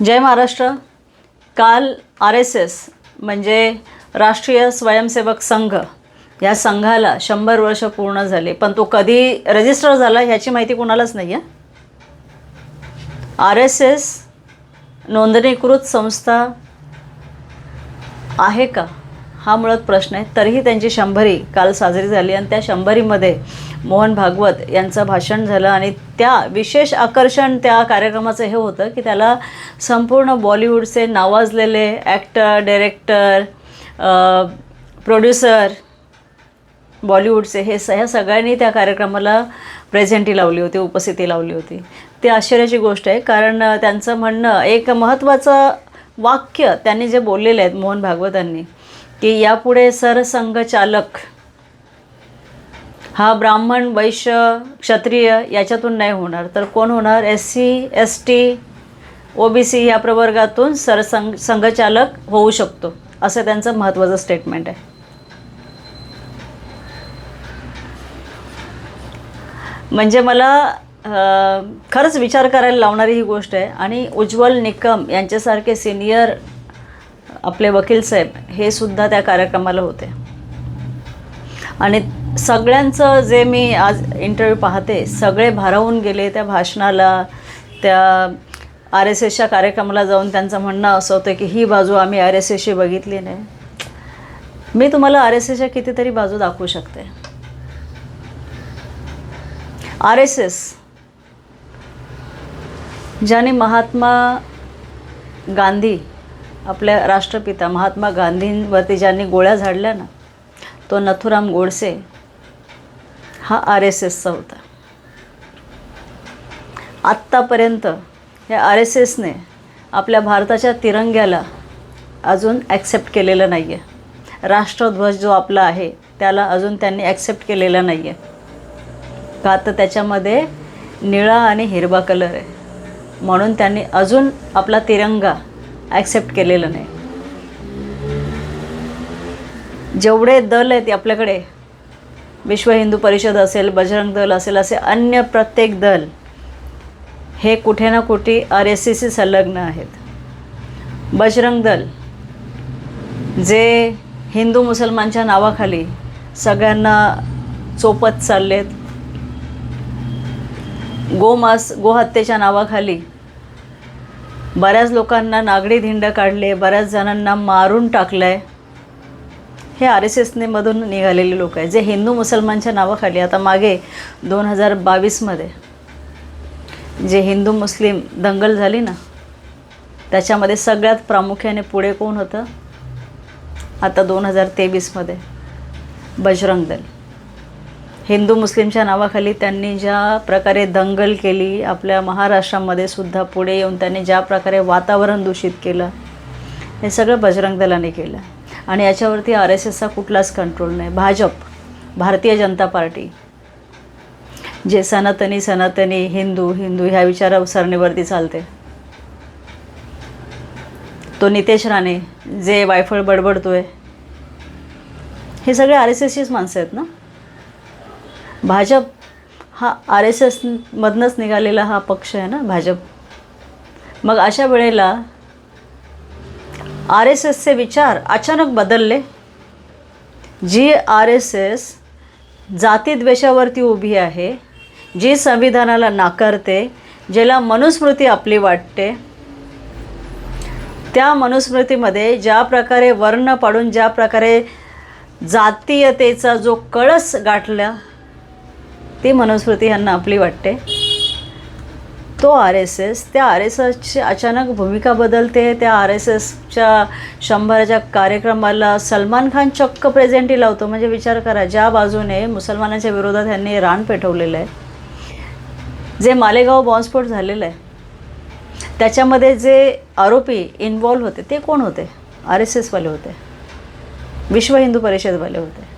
जय महाराष्ट्र. काल R S S म्हणजे राष्ट्रीय स्वयंसेवक संघ या संघाला शंभर वर्ष पूर्ण झाले. पण तो कधी रजिस्टर झाला ह्याची माहिती कोणालाच नाही आहे आर एस एस नोंदणीकृत संस्था आहे का? हा मुळात प्रश्न आहे. तरीही त्यांची शंभरी काल साजरी झाली आणि त्या शंभरीमध्ये मोहन भागवत यांचं भाषण झालं आणि त्या विशेष आकर्षण त्या कार्यक्रमाचं हे होतं की त्याला संपूर्ण बॉलिवूडचे नावाजलेले ॲक्टर डायरेक्टर प्रोड्युसर बॉलिवूडचे हे स ह्या सगळ्यांनी त्या कार्यक्रमाला प्रेझेंटी लावली होती उपस्थिती लावली होती. ती आश्चर्याची गोष्ट आहे कारण त्यांचं म्हणणं एक महत्त्वाचं वाक्य त्यांनी जे बोललेले आहेत मोहन भागवतांनी की यापुढे सरसंघचालक हा ब्राह्मण वैश्य क्षत्रिय याच्यातून नाही होणार. तर कोण होणार? S C S T O B C या प्रवर्गातून सरसंघ संघचालक होऊ शकतो. असं त्यांचं महत्त्वाचं स्टेटमेंट आहे. म्हणजे मला खरंच विचार करायला लावणारी ही गोष्ट आहे. आणि उज्ज्वल निकम यांच्यासारखे सिनियर आपले वकील साहेब हे सुद्धा त्या कार्यक्रमाला होते. आणि सगळ्यांचं जे मी आज इंटरव्ह्यू पाहते सगळे भारावून गेले त्या भाषणाला त्या आर एस एसच्या कार्यक्रमाला जाऊन त्यांचं म्हणणं असं होतं की ही बाजू आम्ही आर एस एसची बघितली नाही. मी तुम्हाला आर एस एसच्या कितीतरी बाजू दाखवू शकते. आर एस एस ज्याने महात्मा गांधी आपल्या राष्ट्रपिता महात्मा गांधींवरती ज्यांनी गोळ्या झाडल्या ना तो नथुराम गोडसे हा आर एस एसचा होता. आत्तापर्यंत या आर एस एसने आपल्या भारताच्या तिरंग्याला अजून ॲक्सेप्ट केलेलं नाही आहे राष्ट्रध्वज जो आपला आहे त्याला अजून त्यांनी ॲक्सेप्ट केलेला नाही आहे का तर त्याच्यामध्ये निळा आणि हिरवा कलर आहे. म्हणून त्यांनी अजून आपला तिरंगा ॲक्सेप्ट केलेला नाही. जेवढे दल आहेत आपल्याकडे विश्व हिंदू परिषद असेल बजरंग दल असेल असे अन्य प्रत्येक दल हे कुठे ना कुठे आर एस सी सी संलग्न आहेत. बजरंग दल जे हिंदू मुसलमानच्या नावाखाली सगळ्यांना चोपत चाललेत गोमास गोहत्येच्या नावाखाली बऱ्याच लोकांना नागडी धिंड काढले बऱ्याच जणांना मारून टाकलं आहे हे आर एस एसनेमधून निघालेले लोक आहेत. जे हिंदू मुसलमानच्या नावाखाली आता मागे दोन हजार बावीसमध्ये जे हिंदू मुस्लिम दंगल झाली ना त्याच्यामध्ये सगळ्यात प्रामुख्याने पुढे कोण होतं? आता दोन हजार तेवीसमध्ये बजरंग दल. हिंदू मुस्लिमच्या नावाखाली त्यांनी ज्या प्रकारे दंगल केली आपल्या महाराष्ट्रामध्ये सुद्धा पुढे येऊन त्यांनी ज्या प्रकारे वातावरण दूषित केलं हे सगळं बजरंग दलाने केलं. आणि याच्यावरती आर एस एसचा कुठलाच कंट्रोल नाही. भाजप भारतीय जनता पार्टी जे सनातनी सनातनी हिंदू हिंदू ह्या विचारसरणीवरती चालते. तो नितेश राणे जे वायफळ बडबडतोय हे सगळे आर एस एसचीच माणसं आहेत ना? भाजप हा आर एस एसमधनंच निघालेला हा पक्ष आहे ना भाजप. मग अशा वेळेला आर एस एसचे विचार अचानक बदलले. जी आर एस एस जातीद्वेषावरती उभी आहे जी संविधानाला नाकारते ज्याला मनुस्मृती आपली वाटते त्या मनुस्मृतीमध्ये ज्या प्रकारे वर्ण पाडून ज्या प्रकारे जातीयतेचा जो कळस गाठला ती मनुस्मृती ह्यांना आपली वाटते. तो आर एस एस त्या आर एस एसची अचानक भूमिका बदलते त्या आर एस एसच्या शंभराच्या कार्यक्रमाला सलमान खान चक्क प्रेझेंटी लावतो. म्हणजे विचार करा ज्या बाजूने मुसलमानांच्या विरोधात ह्यांनी रान पेटवलेलं आहे जे मालेगाव बॉम्बस्फोट झालेलं आहे त्याच्यामध्ये जे आरोपी इन्वॉल्व्ह होते ते कोण होते? आर एस एसवाले होते. विश्व हिंदू परिषदवाले होते.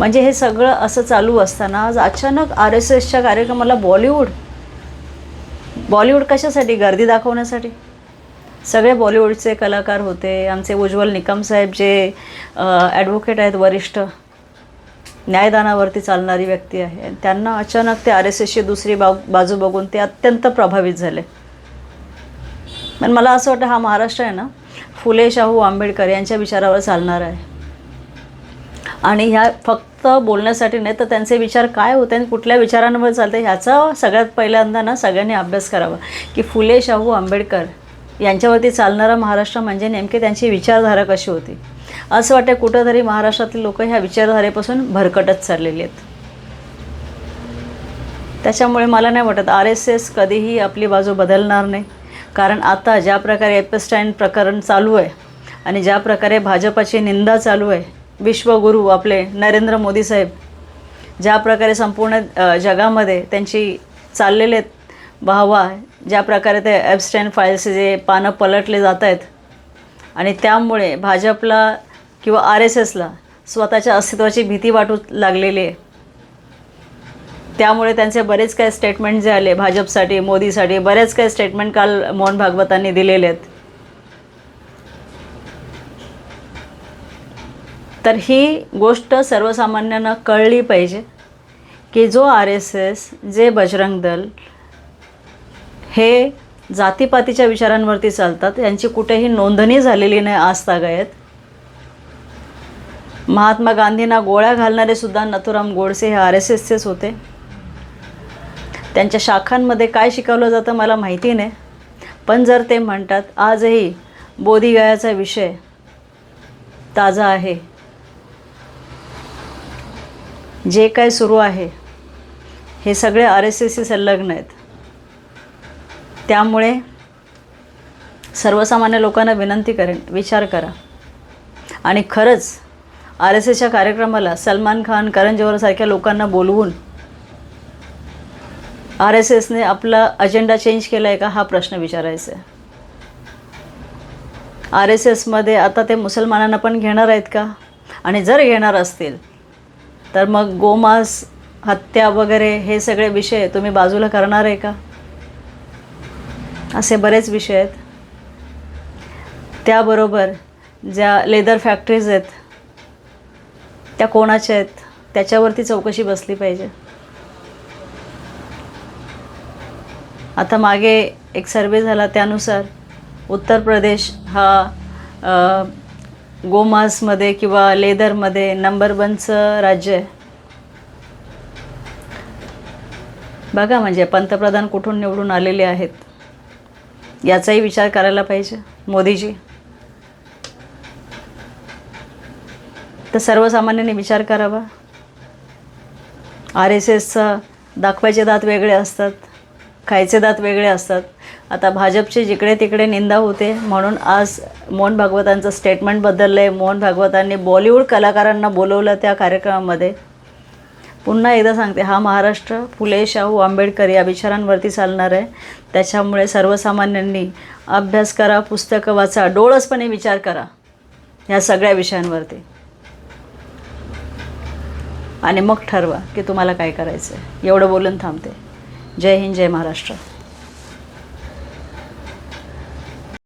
म्हणजे हे सगळं असं चालू असताना आज अचानक आर एस एसच्या कार्यक्रमाला बॉलिवूड. बॉलिवूड कशासाठी? गर्दी दाखवण्यासाठी. सगळे बॉलिवूडचे कलाकार होते. आमचे उज्ज्वल निकम साहेब जे ॲडव्होकेट आहेत वरिष्ठ न्यायदानावरती चालणारी व्यक्ती आहे. त्यांना अचानक ते आर एस एसची दुसरी बा बाजू बघून ते अत्यंत प्रभावित झाले. पण मला असं वाटतं हा महाराष्ट्र आहे ना फुले शाहू आंबेडकर यांच्या विचारावर चालणार आहे. आणि ह्या फक्त बोलण्यासाठी नाही तर त्यांचे विचार काय होते आणि कुठल्या विचारांवर चालते ह्याचा सगळ्यात पहिल्यांदा ना सगळ्यांनी अभ्यास करावा. की फुले शाहू आंबेडकर यांच्यावरती चालणारा महाराष्ट्र म्हणजे नेमके त्यांची विचारधारा कशी होती? असं वाटतं कुठंतरी महाराष्ट्रातील लोक ह्या विचारधारेपासून भरकटत चाललेली आहेत. त्याच्यामुळे मला नाही वाटत आर एस एस कधीही आपली बाजू बदलणार नाही. कारण आता ज्या प्रकारे एपस्टाईन प्रकरण चालू आहे आणि ज्या प्रकारे भाजपाची निंदा चालू आहे विश्वगुरू आपले नरेंद्र मोदी साहेब ज्या प्रकारे संपूर्ण जगामध्ये त्यांची चाललेले आहेत ज्या प्रकारे ते ॲबस्टॅन फाईल्सचे जे पानं पलटले जात आहेत आणि त्यामुळे भाजपला किंवा आर एस एसला स्वतःच्या अस्तित्वाची भीती वाटू लागलेली आहे. त्यामुळे त्यांचे बरेच काही स्टेटमेंट जे आले भाजपसाठी मोदीसाठी बरेच काही स्टेटमेंट काल मोहन भागवतांनी दिलेले आहेत. तर ही गोष्ट सर्वसामान्यांना कळली पाहिजे की जो आर एस एस जे बजरंग दल हे जातीपातीच्या विचारांवरती चालतात यांची कुठेही नोंदणी झालेली नाही आजतागायत महात्मा गांधींना गोळ्या घालणारे सुद्धा नथुराम गोडसे हे आर एस एसचेच होते. त्यांच्या शाखांमध्ये काय शिकवलं जातं मला माहिती नाही पण जर ते म्हणतात आजही बोधीगयाचा विषय ताजा आहे. जे काय सुरू आहे हे सगळे आर एस एसशी संलग्न आहेत. त्यामुळे सर्वसामान्य लोकांना विनंती करेन विचार करा. आणि खरंच आर एस एसच्या कार्यक्रमाला सलमान खान करण जोहरसारख्या लोकांना बोलवून आर एस एसने आपला अजेंडा चेंज केला आहे का हा प्रश्न विचारायचा आहे. आर एस एसमध्ये आता ते मुसलमानांना पण घेणार आहेत का? आणि जर घेणार असतील तर मग गोमांस हत्या वगैरे हे सगळे विषय तुम्ही बाजूला करणार आहे का? असे बरेच विषय आहेत. त्याबरोबर ज्या लेदर फॅक्टरीज आहेत त्या कोणाच्या आहेत त्याच्यावरती चौकशी बसली पाहिजे. आता मागे एक सर्वे झाला त्यानुसार उत्तर प्रदेश हा गोमांसमध्ये किंवा लेदरमध्ये नंबर वनचं राज्य आहे. बघा म्हणजे पंतप्रधान कुठून निवडून आलेले आहेत? याचाही विचार करायला पाहिजे मोदीजी. तर सर्वसामान्यांनी विचार करावा. आर एस एसचा दाखवायचे दात वेगळे असतात खायचे दात वेगळे असतात. आता भाजपचे जिकडे तिकडे निंदा होते म्हणून आज मोहन भागवतांचं स्टेटमेंट बदललं आहे मोहन भागवतांनी बॉलिवूड कलाकारांना बोलवलं त्या कार्यक्रमामध्ये. पुन्हा एकदा सांगते हा महाराष्ट्र फुले शाहू आंबेडकर या विचारांवरती चालणार आहे. त्याच्यामुळे सर्वसामान्यांनी अभ्यास करा पुस्तकं वाचा डोळसपणे विचार करा ह्या सगळ्या विषयांवरती. आणि मग ठरवा की तुम्हाला काय करायचं आहे एवढं बोलून थांबते. जय हिंद जय महाराष्ट्र.